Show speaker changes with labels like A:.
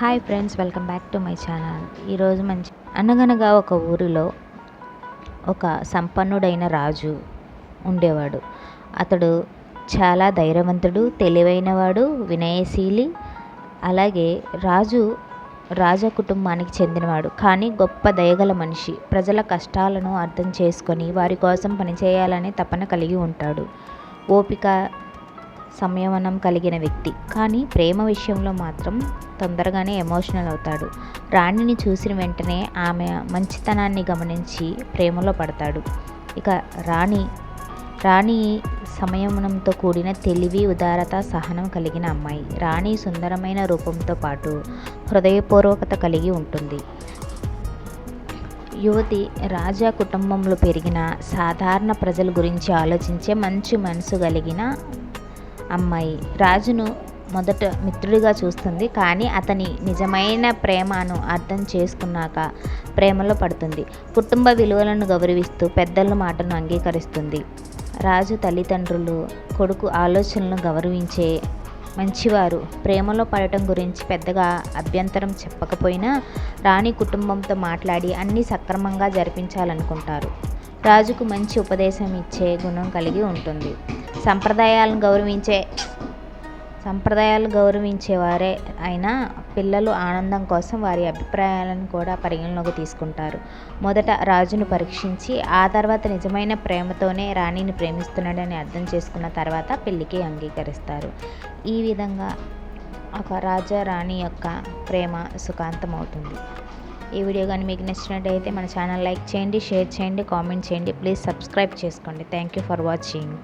A: Hi friends welcome back to my channel. ఈరోజు మంచి అనగనగా ఒక ఊరిలో ఒక సంపన్నుడైన రాజు ఉండేవాడు. అతడు చాలా ధైర్యవంతుడు తెలివైనవాడు వినయశీలి అలాగే రాజు రాజ కుటుంబానికి చెందినవాడు. కానీ గొప్ప దయగల మనిషి. ప్రజల కష్టాలను అర్థం చేసుకొని వారి కోసం పనిచేయాలనే తపన కలిగి ఉంటాడు. ఓపిక సంయమనం కలిగిన వ్యక్తి. కానీ ప్రేమ విషయంలో మాత్రం తొందరగానే ఎమోషనల్ అవుతాడు. రాణిని చూసిన వెంటనే ఆమె మంచితనాన్ని గమనించి ప్రేమలో పడతాడు. ఇక రాణి రాణి సంయమనంతో కూడిన తెలివి ఉదారత సహనం కలిగిన అమ్మాయి. రాణి సుందరమైన రూపంతో పాటు హృదయపూర్వకత కలిగి ఉంటుంది. యువతి రాజా కుటుంబంలో పెరిగిన సాధారణ ప్రజల గురించి ఆలోచించే మంచి మనసు కలిగిన అమ్మాయి. రాజును మొదట మిత్రుడిగా చూస్తుంది. కానీ అతని నిజమైన ప్రేమను అర్థం చేసుకున్నాక ప్రేమలో పడుతుంది. కుటుంబ విలువలను గౌరవిస్తూ పెద్దల మాటను అంగీకరిస్తుంది. రాజు తల్లిదండ్రులు కొడుకు ఆలోచనలను గౌరవించే మంచివారు. ప్రేమలో పడటం గురించి పెద్దగా అభ్యంతరం చెప్పకపోయినా రాణి కుటుంబంతో మాట్లాడి అన్నీ సక్రమంగా జరిపించాలనుకుంటారు. రాజుకు మంచి ఉపదేశం ఇచ్చే గుణం కలిగి ఉంటుంది. సంప్రదాయాలను గౌరవించే సంప్రదాయాలు గౌరవించేవారే అయినా పిల్లలు ఆనందం కోసం వారి అభిప్రాయాలను కూడా పరిగణలోకి తీసుకుంటారు. మొదట రాజును పరీక్షించి ఆ తర్వాత నిజమైన ప్రేమతోనే రాణిని ప్రేమిస్తున్నాడని అర్థం చేసుకున్న తర్వాత పెళ్ళికి అంగీకరిస్తారు. ఈ విధంగా ఒక రాజా రాణి యొక్క ప్రేమ సుఖాంతం అవుతుంది ఈ వీడియో కానీ మీకు నచ్చినట్టయితే మన ఛానల్ లైక్ చేయండి షేర్ చేయండి కామెంట్ చేయండి ప్లీజ్ సబ్స్క్రైబ్ చేసుకోండి. Thank you for watching.